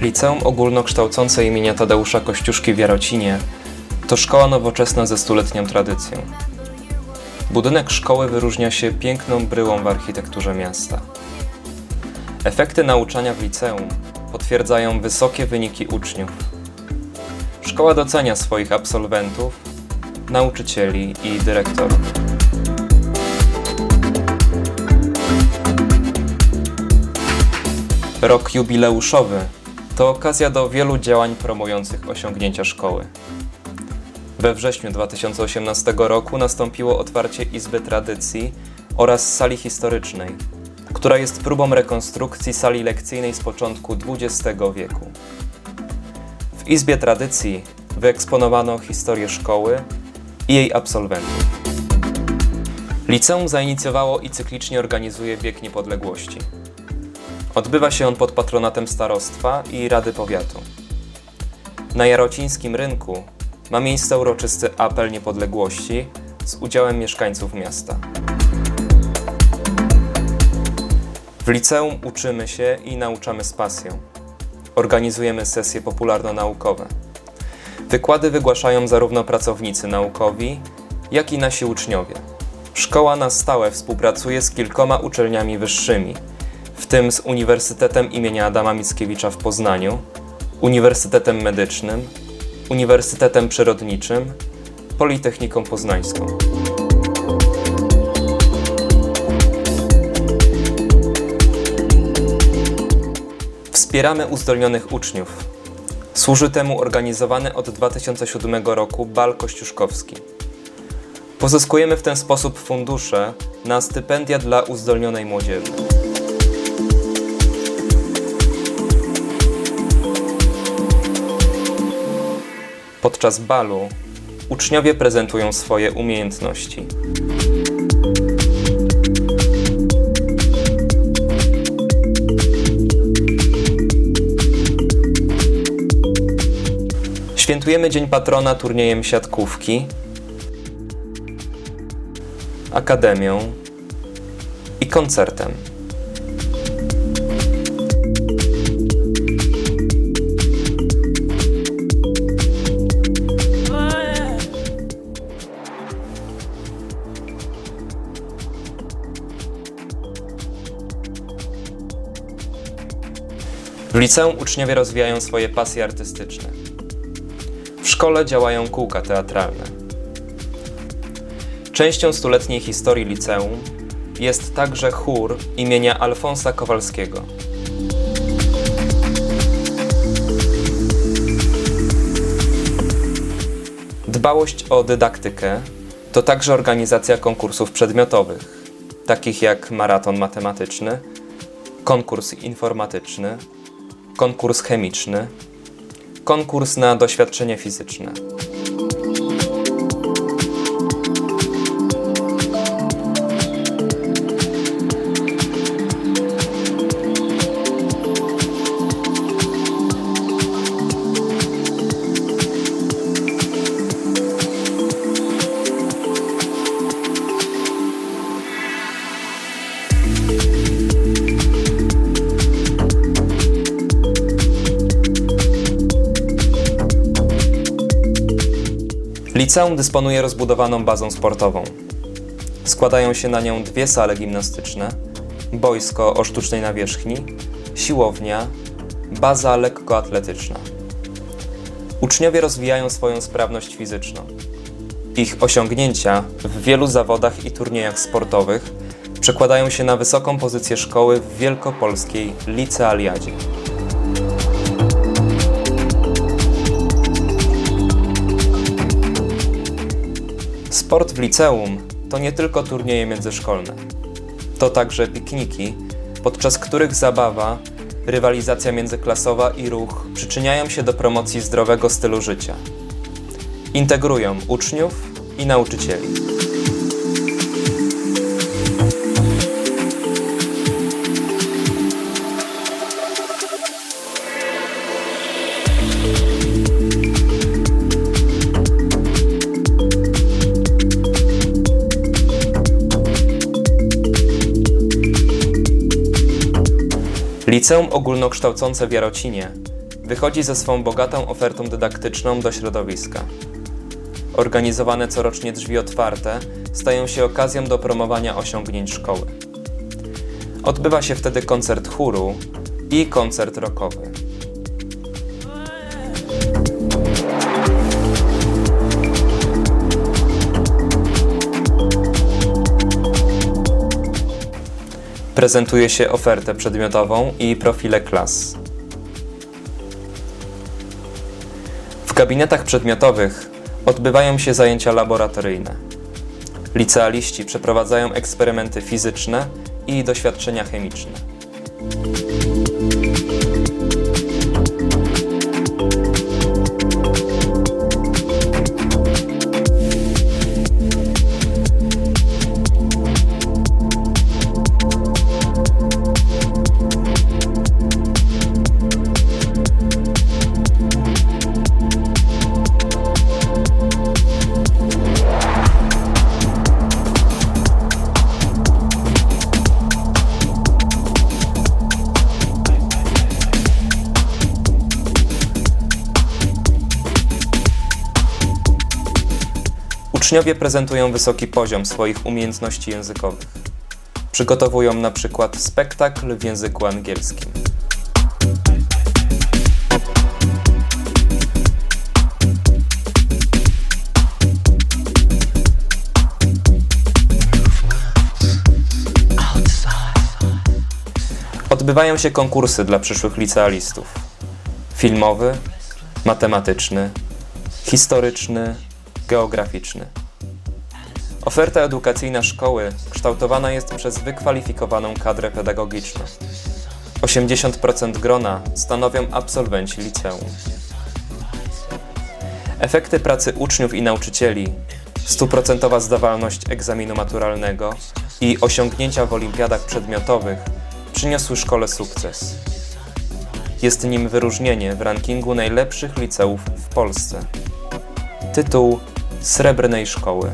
Liceum Ogólnokształcące imienia Tadeusza Kościuszki w Jarocinie to szkoła nowoczesna ze stuletnią tradycją. Budynek szkoły wyróżnia się piękną bryłą w architekturze miasta. Efekty nauczania w liceum potwierdzają wysokie wyniki uczniów. Szkoła docenia swoich absolwentów, nauczycieli i dyrektorów. Rok jubileuszowy to okazja do wielu działań promujących osiągnięcia szkoły. We wrześniu 2018 roku nastąpiło otwarcie Izby Tradycji oraz sali historycznej, która jest próbą rekonstrukcji sali lekcyjnej z początku XX wieku. W Izbie Tradycji wyeksponowano historię szkoły i jej absolwentów. Liceum zainicjowało i cyklicznie organizuje Bieg Niepodległości. Odbywa się on pod patronatem starostwa i Rady Powiatu. Na Jarocińskim Rynku ma miejsce uroczysty apel niepodległości z udziałem mieszkańców miasta. W liceum uczymy się i nauczamy z pasją. Organizujemy sesje popularno-naukowe. Wykłady wygłaszają zarówno pracownicy naukowi, jak i nasi uczniowie. Szkoła na stałe współpracuje z kilkoma uczelniami wyższymi, w tym z Uniwersytetem imienia Adama Mickiewicza w Poznaniu, Uniwersytetem Medycznym, Uniwersytetem Przyrodniczym, Politechniką Poznańską. Wspieramy uzdolnionych uczniów. Służy temu organizowany od 2007 roku bal kościuszkowski. Pozyskujemy w ten sposób fundusze na stypendia dla uzdolnionej młodzieży. Podczas balu uczniowie prezentują swoje umiejętności. Świętujemy Dzień Patrona turniejem siatkówki, akademią i koncertem. W liceum uczniowie rozwijają swoje pasje artystyczne. W szkole działają kółka teatralne. Częścią stuletniej historii liceum jest także chór imienia Alfonsa Kowalskiego. Dbałość o dydaktykę to także organizacja konkursów przedmiotowych, takich jak maraton matematyczny, konkurs informatyczny, konkurs chemiczny, konkurs na doświadczenie fizyczne. Liceum dysponuje rozbudowaną bazą sportową. Składają się na nią dwie sale gimnastyczne, boisko o sztucznej nawierzchni, siłownia, baza lekkoatletyczna. Uczniowie rozwijają swoją sprawność fizyczną. Ich osiągnięcia w wielu zawodach i turniejach sportowych przekładają się na wysoką pozycję szkoły w wielkopolskiej licealiadzie. Sport w liceum to nie tylko turnieje międzyszkolne. To także pikniki, podczas których zabawa, rywalizacja międzyklasowa i ruch przyczyniają się do promocji zdrowego stylu życia. Integrują uczniów i nauczycieli. Liceum Ogólnokształcące w Jarocinie wychodzi ze swą bogatą ofertą dydaktyczną do środowiska. Organizowane corocznie drzwi otwarte stają się okazją do promowania osiągnięć szkoły. Odbywa się wtedy koncert chóru i koncert rockowy. Prezentuje się ofertę przedmiotową i profile klas. W gabinetach przedmiotowych odbywają się zajęcia laboratoryjne. Licealiści przeprowadzają eksperymenty fizyczne i doświadczenia chemiczne. Uczniowie prezentują wysoki poziom swoich umiejętności językowych. Przygotowują na przykład spektakl w języku angielskim. Odbywają się konkursy dla przyszłych licealistów. Filmowy, matematyczny, historyczny, geograficzny. Oferta edukacyjna szkoły kształtowana jest przez wykwalifikowaną kadrę pedagogiczną. 80% grona stanowią absolwenci liceum. Efekty pracy uczniów i nauczycieli, stuprocentowa zdawalność egzaminu maturalnego i osiągnięcia w olimpiadach przedmiotowych przyniosły szkole sukces. Jest nim wyróżnienie w rankingu najlepszych liceów w Polsce tytuł Srebrnej Szkoły.